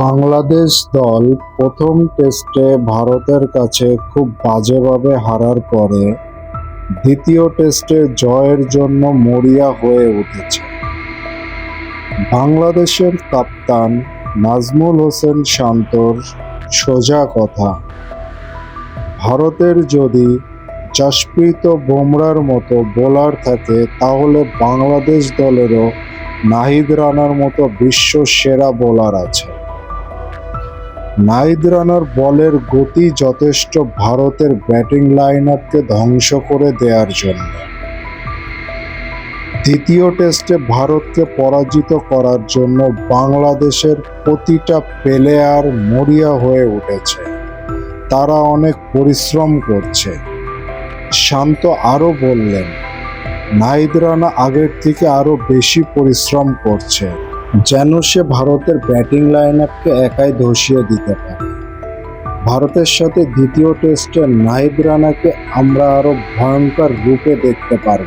বাংলাদেশ দল প্রথম টেস্টে ভারতের কাছে খুব বাজেভাবে হারার পরে দ্বিতীয় টেস্টে জয়ের জন্য মরিয়া হয়ে উঠেছে। বাংলাদেশের কাপ্তান নাজমুল হোসেন শান্তর সোজা কথা, ভারতের যদি জাসপ্রীত বুমরার মতো বোলার থাকে তাহলে বাংলাদেশ দলেরও নাহিদ রানার মতো বিশ্ব সেরা বোলার আছে। নাহিদ রানার বলের গতি যথেষ্ট ভারতের ব্যাটিং লাইন আপকে ধ্বংস করে দেওয়ার জন্য। দ্বিতীয় টেস্টে ভারতকে পরাজিত করার জন্য বাংলাদেশের প্রতিটা প্লেয়ার মরিয়া হয়ে উঠেছে। তারা অনেক পরিশ্রম করছে। শান্ত আরও বললেন নাহিদ রানা আগের থেকে আরও বেশি পরিশ্রম করছে। যেন সে ভারতের ব্যাটিং লাইন আপকে একাই ধসিয়ে দিতে পারে। ভারতের সাথে দ্বিতীয় টেস্টে নাহিদ রানাকে আমরা আরও ভয়ঙ্কর রূপে দেখতে পারব।